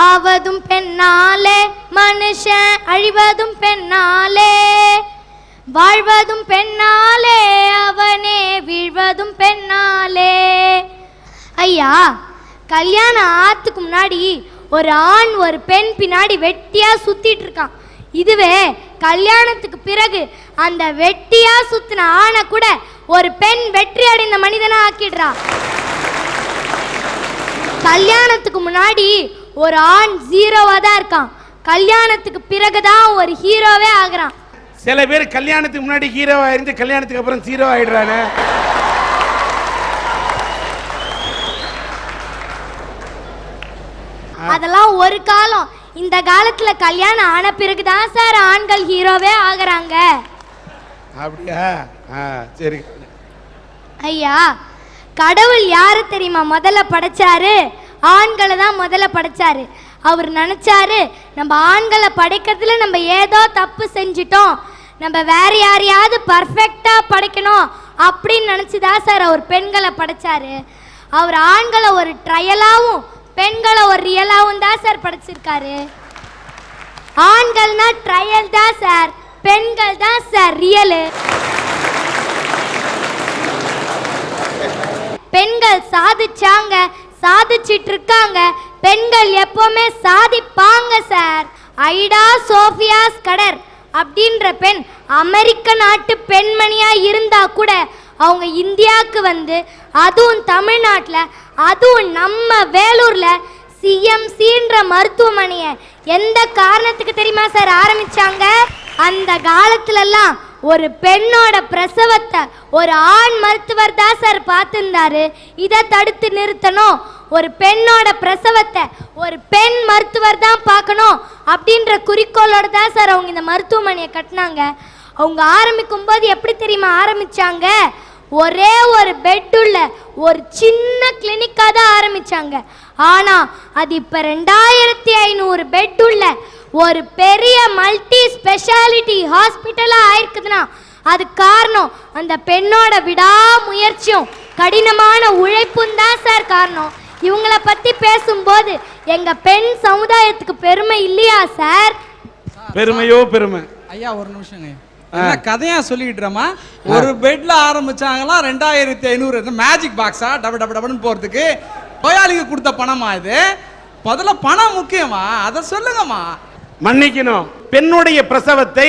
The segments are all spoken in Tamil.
ஆவதும் பெண்ணாலே மனுஷன் அழிவதும் பெண்ணாலே. வாழ்வதும் பெண்ணாலே அவனே வீழ்வதும் பெண்ணாலே. ஐயா கல்யாணம் ஆத்துக்கு முன்னாடி ஒரு ஆண் ஒரு பெண் பின்னாடி வெட்டியா சுத்திட்டு இருக்கான். இதுவே கல்யாணத்துக்கு பிறகு அந்த வெட்டியா சுத்தின ஆணை கூட ஒரு பெண் வெற்றி அடைந்த மனிதனா ஆக்கிடுறா. கல்யாணத்துக்கு முன்னாடி ஒரு ஆண் ஜீரோவா தான் இருக்கான். கல்யாணத்துக்கு பிறகுதான் ஒரு ஹீரோவே ஆகுறான். சில பேர் கல்யாணத்துக்கு முன்னாடி ஹீரோவா இருந்து கல்யாணத்துக்கு அப்புறம் ஜீரோ ஆயிடுறானே. அதெல்லாம் ஒரு காலம். இந்த காலத்துல கல்யாணம் ஆன பிறகுதான் சார் ஆண்கள் ஹீரோவே ஆகுறாங்க. அப்படியா? ஆ சரி. ஐயா கடவுள் யாரு தெரியுமா? முதல்ல படைச்சாரு? ஆண்களை தான் முதல்ல படைச்சாரு. அவர் நினைச்சாரு நம்ம ஆண்களை படைக்கிறதுல நம்ம ஏதோ தப்பு செஞ்சிட்டோம். நம்ம வேற யாரையாவது பர்ஃபெக்டா படைக்கணும் அப்படின்னு நினைச்சுதான் சார் அவர் பெண்களை படைச்சாரு. அவர் ஆண்களை ஒரு ட்ரையலாகவும் பெண்களை ஒரு ரியலாகவும் தான் சார் படைச்சிருக்காரு. ஆண்கள்னா ட்ரையல் தான் சார் பெண்கள் தான் சார் ரியலு பெண்கள் சாதிச்சாங்க சாதிச்சிட்டு இருக்காங்க பெண்கள் எப்பவுமே சாதிப்பாங்க சார். ஐடா சோஃபியாஸ் கடர் அப்படின்ற பெண் அமெரிக்க நாட்டு பெண்மணியா இருந்தா கூட அவங்க இந்தியாவுக்கு வந்து அதுவும் தமிழ்நாட்டில் அதுவும் நம்ம வேலூர்ல சிஎம்சின்ற மருத்துவமனையை எந்த காரணத்துக்கு தெரியுமா சார் ஆரம்பிச்சாங்க? அந்த காலத்துலலாம் ஒரு பெண்ணோட பிரசவத்தை ஒரு ஆண் மருத்துவர் தான் சார் பார்த்துருந்தாரு. இதை தடுத்து நிறுத்தணும். ஒரு பெண்ணோட பிரசவத்தை ஒரு பெண் மருத்துவர் தான் பார்க்கணும் அப்படின்ற குறிக்கோளோட தான் சார் அவங்க இந்த மருத்துவமனையை கட்டினாங்க. அவங்க ஆரம்பிக்கும் போது எப்படி தெரியுமா ஆரம்பிச்சாங்க? ஒரே ஒரு பெட் உள்ள ஒரு சின்ன கிளினிக்காக தான் ஆரம்பிச்சாங்க. ஆனா அது இப்ப ரெண்டாயிரத்தி ஐநூறு பெட் உள்ள ஒரு பெரிய மல்டி ஸ்பெஷாலிட்டி ஹாஸ்பிட்டலா ஆயிருக்குதுன்னா அது காரணம் அந்த பெண்ணோட விடாமுயற்சியும் கடினமான உழைப்பும் தான் சார் காரணம். இவங்கள பத்தி பேசும்போது எங்க பெண் சமுதாயத்துக்கு பெருமை இல்லையா சார்? பெருமையோ பெருமை. ஐயா ஒரு நிமிஷங்க. என்ன கதையா சொல்லிக்கிட்டுறமா ஒரு பெட்ல ஆரம்பிச்சாங்களாம் ரெண்டாயிரத்தி ஐநூறு மேஜிக் பாக்ஸா டப டப டபன்னு போறதுக்கு. நோயாளிக்கு கொடுத்த பணமா இது? முதல்ல பணம் முக்கியமா? அதை சொல்லுங்கம்மா. மன்னிக்கணும். பெண்ணுடைய பிரசவத்தை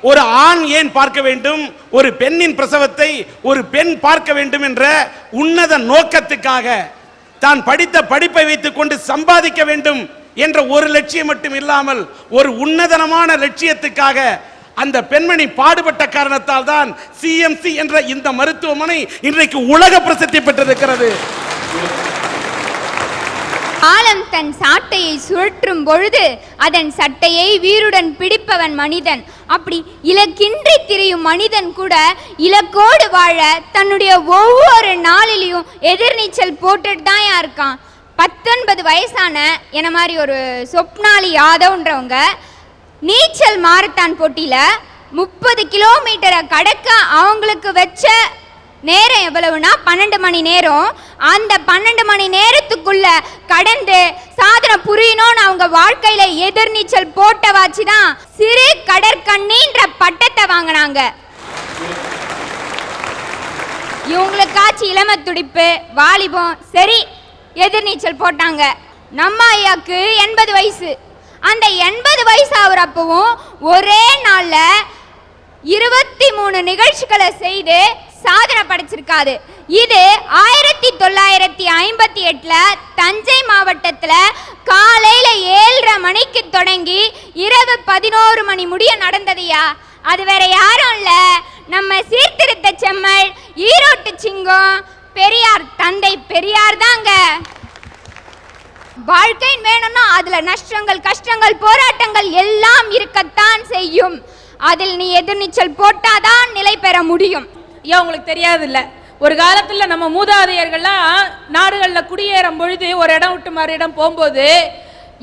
ஒரு ஆண் ஏன் பார்க்க வேண்டும்? ஒரு பெண்ணின் பிரசவத்தை ஒரு பெண் பார்க்க வேண்டும் என்ற உன்னத நோக்கத்துக்காக. தான் படித்த படிப்பை வைத்துக் கொண்டு சம்பாதிக்க வேண்டும் என்ற ஒரு லட்சியம் மட்டும் இல்லாமல் ஒரு உன்னதனமான லட்சியத்துக்காக அந்த பெண்மணி பாடுபட்ட காரணத்தால் தான் சிஎம்சி என்ற இந்த மருத்துவமனை இன்றைக்கு உலக பிரசித்தி பெற்றிருக்கிறது. காலம் தன் சாட்டையை சுழற்றும் பொழுது அதன் சட்டையை வீருடன் பிடிப்பவன் மனிதன். அப்படி இலக்கின்றி திரியும் மனிதன் கூட இலக்கோடு வாழ தன்னுடைய ஒவ்வொரு நாளிலையும் எதிர்நீச்சல் போட்டுட்டு தான் இருக்கான். பத்தொன்பது வயசான என்ன மாதிரி ஒரு சொப்னாலி யாதவ்ன்றவங்க நீச்சல் மாரத்தான் போட்டியில் முப்பது கிலோமீட்டரை கடக்க அவங்களுக்கு வச்ச நேரம் எவ்வளவுனா பன்னெண்டு மணி நேரம். அந்த பன்னெண்டு மணி நேரத்துக்குள்ள கடந்து சாதனை புரியணும்னு அவங்க வாழ்க்கையில எதிர்நீச்சல் போட்டவாச்சு தான் சிறு கடற்கண்ணின்ற பட்டத்தை வாங்கினாங்க. இவங்களுக்காச்சு இளம துடிப்பு வாலிபம் சரி எதிர்நீச்சல் போட்டாங்க. நம்ம ஐயாக்கு எண்பது வயசு. அந்த எண்பது வயசு ஆகுறப்பவும் ஒரே நாள்ல இருபத்தி மூணு நிகழ்ச்சிகளை செய்து சாதனை படைச்சிருக்காரு. இது ஆயிரத்தி தொள்ளாயிரத்தி ஐம்பத்தி எட்டில் தஞ்சை மாவட்டத்தில் காலையில் ஏழரை மணிக்கு தொடங்கி இரவு பதினோரு மணி முடிய நடந்ததையா அது வேற யாரும் இல்லை. நம்ம சீர்திருத்த செம்மல் ஈரோட்டு சிங்கம் பெரியார் தந்தை பெரியார் தாங்க. வாழ்க்கை வேணும்னா அதுல நஷ்டங்கள் கஷ்டங்கள் போராட்டங்கள் எல்லாம் இருக்கத்தான் செய்யும். அதில் நீ எதிர்நீச்சல் போட்டாதான் நிலை பெற முடியும். ஏன் உங்களுக்கு தெரியாது ஒரு காலத்தில் நம்ம மூதாதையர்கள்லாம் நாடுகளில் குடியேறும் பொழுது ஒரு இடம் விட்டு மறு இடம் போகும்போது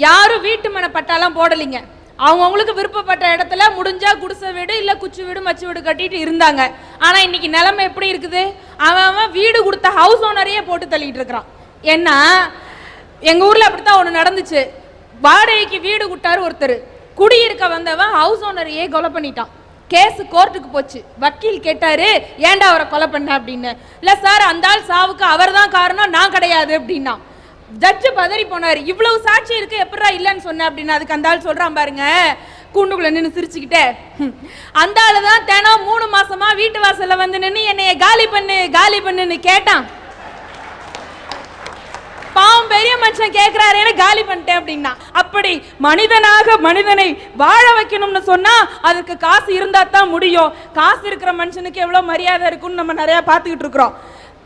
யாரும் வீட்டு மனை பட்டாலாம் போடலைங்க. அவங்கவுங்களுக்கு விருப்பப்பட்ட இடத்துல முடிஞ்சா குடிசை வீடு இல்லை குச்சி வீடு மச்சு வீடு கட்டிட்டு இருந்தாங்க. ஆனால் இன்னைக்கு நிலைமை எப்படி இருக்குது? அவன் அவன் வீடு கொடுத்த ஹவுஸ் ஓனரையே போட்டு தள்ளிட்டு இருக்கிறான். ஏன்னா எங்கள் ஊரில் அப்படித்தான் ஒன்று நடந்துச்சு. வாடகைக்கு வீடு விட்டாரு ஒருத்தர். குடியிருக்க வந்தவன் ஹவுஸ் ஓனரையே கொலை பண்ணிட்டான். கேஸ் கோர்ட்டுக்கு போச்சு. வக்கீல் கேட்டாரு ஏன்டா அவரை கொலை பண்ண? அப்படின்னு. இல்ல சார் அந்த ஆள் சாவுக்கு அவர் தான் காரணம் நான் கிடையாது அப்படின்னா. ஜட்ஜு பதறி போனார். இவ்வளவு சாட்சி இருக்கு எப்படா இல்லைன்னு சொன்ன? அப்படின்னு அதுக்கு அந்த ஆள் சொல்றான் பாருங்க. கூண்டுக்குள்ள நின்று சிரிச்சுக்கிட்டே. அந்த ஆளு தான் தினம் மூணு மாசமா வீட்டு வாசல்ல வந்து நின்று என்னைய காலி பண்ணு காலி பண்ணுன்னு கேட்டான். பாவம் பெரிய மனுஷன் கேக்குறாரேன்னு காலி பண்ணிட்டேன் அப்படின்னா. அப்படி மனிதனாக மனிதனை வாழ வைக்கணும்னு சொன்னா அதுக்கு காசு இருந்தா தான் முடியும். காசு இருக்கிற மனுஷனுக்கு எவ்வளவு மரியாதை இருக்கும்னு நம்ம நிறைய பார்த்துக்கிட்டு இருக்கிறோம்.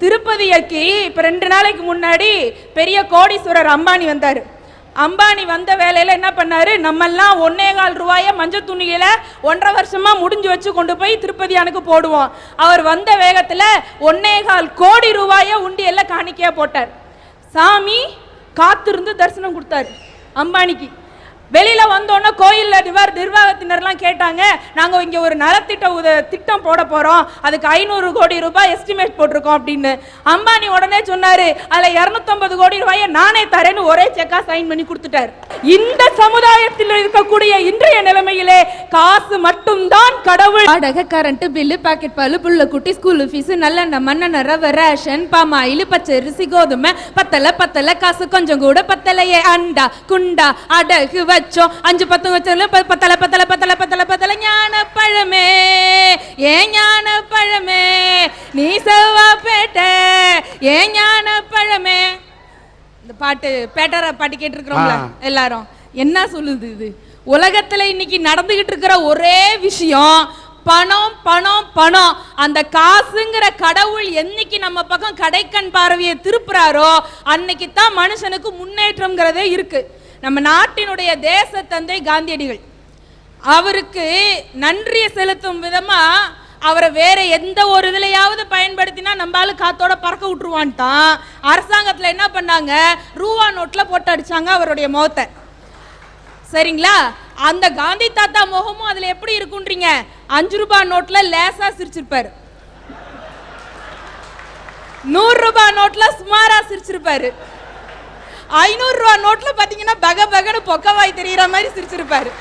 திருப்பதிக்கு இப்ப ரெண்டு நாளைக்கு முன்னாடி பெரிய கோடீஸ்வரர் அம்பானி வந்தாரு. அம்பானி வந்த வேலையில என்ன பண்ணாரு? நம்மெல்லாம் ஒன்னே கால் ரூபாய மஞ்சள் துணியில ஒன்றரை வருஷமா முடிஞ்சு வச்சு கொண்டு போய் திருப்பதியானுக்கு போடுவோம். அவர் வந்த வேகத்துல ஒன்னே கால் கோடி ரூபாய உண்டியல்ல காணிக்கையா போட்டார். சாமி காத்திருந்து தரிசனம் கொடுத்தாரு அம்பானிக்கு. வெளியில் வந்தோன்னே கோயிலில் நிவர் நிர்வாகத்தினர்லாம் கேட்டாங்க நாங்கள் இங்கே ஒரு நலத்திட்ட உத திட்டம் போட போகிறோம் அதுக்கு ஐநூறு கோடி ரூபாய் எஸ்டிமேட் போட்டிருக்கோம் அப்படின்னு. அம்பானி உடனே சொன்னார் அதில் இரநூத்தம்பது கோடி ரூபாயை நானே தரேன்னு ஒரே செக்காக சைன் பண்ணி கொடுத்துட்டாரு. இந்த சமுதாயத்தில் இருக்கக்கூடிய இன்றைய நிலைமை காசு மட்டும்தான் கடவுள். வாடகை கரண்ட் பில்லு பாக்கெட் பால் புள்ள குட்டி ஸ்கூல் ஃபீஸ் நல்லெண்ணெய் மண்ணெண்ணெய் ரவை ரேஷன் பாமாயில் பச்சரிசி கோதுமை. பத்தல பத்தல காசு கொஞ்சம் கூட பத்தலையே. அண்டா குண்டா அடகு வச்சோம். அஞ்சு பத்து வச்சோம் ப- பத்தல பத்தல பத்தல பத்தல பத்தல ஞான பழமே ஏன் ஞான பழமே நீ செவ்வாப்பேட்டை ஏன் ஞான பழமே இந்த பாட்டு பேட்டரா பாட்டு கேட்டிருக்கிறோம்ல. எல்லாரும். என்ன சொல்லுது இது? உலகத்தில் இன்னைக்கு நடந்துகிட்டு இருக்கிற ஒரே விஷயம் பணம் பணம் பணம். அந்த காசுங்கிற கடவுள் என்னைக்கு நம்ம பக்கம் கடைக்கண் பார்வையை திருப்புறாரோ அன்னைக்கு தான் மனுஷனுக்கு முன்னேற்றம்ங்கிறதே இருக்கு. நம்ம நாட்டினுடைய தேச தந்தை காந்தியடிகள். அவருக்கு நன்றியை செலுத்தும் விதமா அவரை வேற எந்த ஒரு இதுலையாவது பயன்படுத்தினா நம்மளால காத்தோட பறக்க விட்டுருவான்ட்டான். அரசாங்கத்தில் என்ன பண்ணாங்க? ரூபா நோட்டில் போட்டு அடிச்சாங்க அவருடைய முகத்தை. சரிங்களா? அந்த காந்தி தாத்தா முகமும் அதுல எப்படி இருக்குன்றீங்க? அஞ்சு ரூபாய் நோட்ல லேசா சிரிச்சிருப்பாரு. நூறு ரூபாய் நோட்ல சுமாரா சிரிச்சிருப்பாரு. ஐநூறு ரூபாய் நோட்ல பாத்தீங்கன்னா பக பகன்னு பொக்கவாய் தெரியற மாதிரி சிரிச்சிருப்பாரு.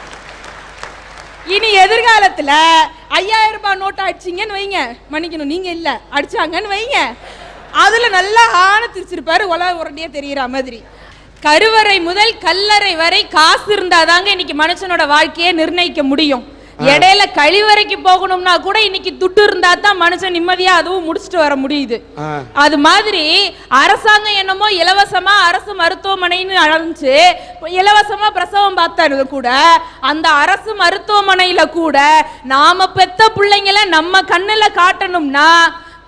இனி எதிர்காலத்துல ஐயாயிரம் ரூபாய் நோட்டு அடிச்சீங்கன்னு வைங்க. மன்னிக்கணும் நீங்க இல்ல. அடிச்சாங்கன்னு வைங்க. அதுல நல்லா ஆன திரிச்சிருப்பாரு உலக உரண்டியே தெரியற மாதிரி. கருவறை முதல் கல்லறை வரை காசு இருந்தாதாங்க இன்னைக்கு மனுஷனோட வாழ்க்கையை நிர்ணயிக்க முடியும். இடையில கழிவறைக்கு போகணும்னா கூட இன்னைக்கு துட்டு இருந்தா தான் மனுஷன் நிம்மதியா அதுவும் முடிச்சுட்டு வர முடியுது. அது மாதிரி அரசாங்கம் என்னமோ இலவசமா அரசு மருத்துவமனைன்னு அழைச்சு இலவசமா பிரசவம் பார்த்தாரு கூட அந்த அரசு மருத்துவமனையில கூட நாம பெத்த பிள்ளைங்கள நம்ம கண்ணுல காட்டணும்னா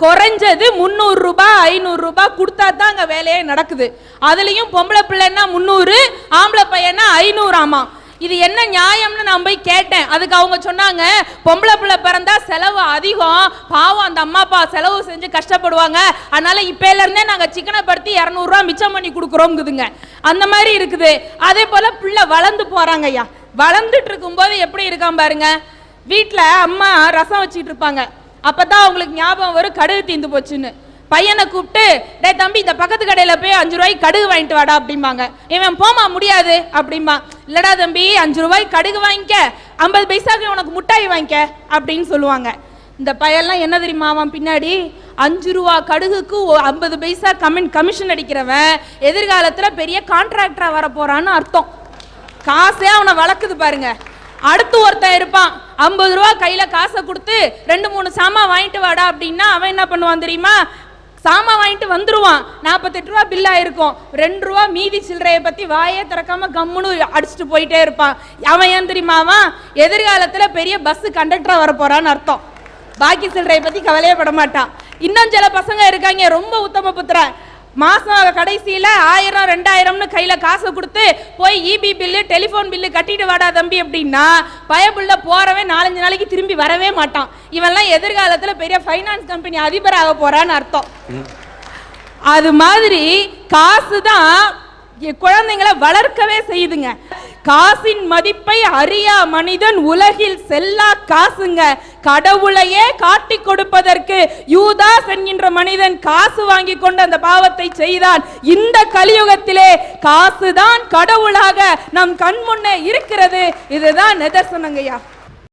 குறைஞ்சது முந்நூறு ரூபாய் ஐநூறு ரூபாய் கொடுத்தா தான் அங்கே வேலையே நடக்குது. அதுலேயும் பொம்பளை பிள்ளைன்னா முந்நூறு ஆம்பளை பையனா ஐநூறு ஆமாம் இது என்ன நியாயம்னு நான் போய் கேட்டேன். அதுக்கு அவங்க சொன்னாங்க பொம்பளை பிள்ளை பிறந்தா செலவு அதிகம். பாவம் அந்த அம்மா அப்பா செலவு செஞ்சு கஷ்டப்படுவாங்க. அதனால இப்பையில இருந்தே நாங்க சிக்கனப்படுத்தி இரநூறுவா மிச்சம் பண்ணி கொடுக்குறோங்குதுங்க. அந்த மாதிரி இருக்குது. அதே போல பிள்ளை வளர்ந்து போறாங்க ஐயா. வளர்ந்துட்டு இருக்கும்போது எப்படி இருக்கான் பாருங்க. வீட்டில் அம்மா ரசம் வச்சுட்டு இருப்பாங்க. அப்பதான் அவங்களுக்கு ஞாபகம் வரும் கடுகு தீந்து போச்சுன்னு. பையனை கூப்பிட்டு டேய் தம்பி இந்த பக்கத்து கடையில போய் அஞ்சு ரூபாய்க்கு கடுகு வாங்கிட்டு வாடா அப்படிம்பாங்க. இவன் போமா முடியாது அப்படிம்பா. இல்லடா தம்பி அஞ்சு ரூபாய் கடுகு வாங்கிக்க ஐம்பது பைசாக்கு உனக்கு முட்டாய் வாங்கிக்க அப்படின்னு சொல்லுவாங்க. இந்த பையன்லாம் என்ன தெரியுமா அவன் பின்னாடி? அஞ்சு ரூபா கடுகுக்கு ஐம்பது பைசா கமின் கமிஷன் அடிக்கிறவன் எதிர்காலத்துல பெரிய கான்ட்ராக்டரா வர போறான்னு அர்த்தம். காசே அவனை வளர்க்குது பாருங்க. அடுத்து ஒருத்தன் இருப்பான். ஐம்பது ரூபா கையில காசை கொடுத்து ரெண்டு மூணு சாமான் வாங்கிட்டு வாடா அப்படின்னா அவன் என்ன பண்ணுவான் தெரியுமா? சாமான் வாங்கிட்டு வந்துருவான். நாற்பத்தெட்டு ரூபா பில் இருக்கும் ரெண்டு ரூபா மீதி சில்லறையை பத்தி வாயே திறக்காம கம்முன்னு அடிச்சுட்டு போயிட்டே இருப்பான். அவன் ஏன் தெரியுமா அவன்? எதிர்காலத்துல பெரிய பஸ் கண்டக்டரா வரப்போறான்னு அர்த்தம். பாக்கி சில்லறையை பத்தி கவலையே பட மாட்டான். இன்னும் சில பசங்க இருக்காங்க. ரொம்ப உத்தம புத்திரன். மாசம் கடைசியில் ஆயிரம் ரெண்டாயிரம்னு கையில் காசு கொடுத்து போய் இபி பில்லு டெலிஃபோன் பில்லு கட்டிட்டு வாடா தம்பி அப்படின்னா பயபுள்ள போறவன் நாலஞ்சு நாளைக்கு திரும்பி வரவே மாட்டான். இவன்லாம் எதிர்காலத்தில் பெரிய ஃபைனான்ஸ் கம்பெனி அதிபராக போறான்னு அர்த்தம். அது மாதிரி காசு தான் குழந்தைங்களை வளர்க்கவே செய்யுதுங்க. காசின் மதிப்பை அறியா மனிதன் உலகில் செல்லா காசுங்க. கடவுளையே காட்டி கொடுப்பதற்கு யூதாஸ் என்கின்ற மனிதன் காசு வாங்கி கொண்டு அந்த பாவத்தை செய்தான். இந்த கலியுகத்திலே காசுதான் கடவுளாக நம் கண் முன்னே இருக்கிறது. இதுதான் நிதர்சனங்கய்யா.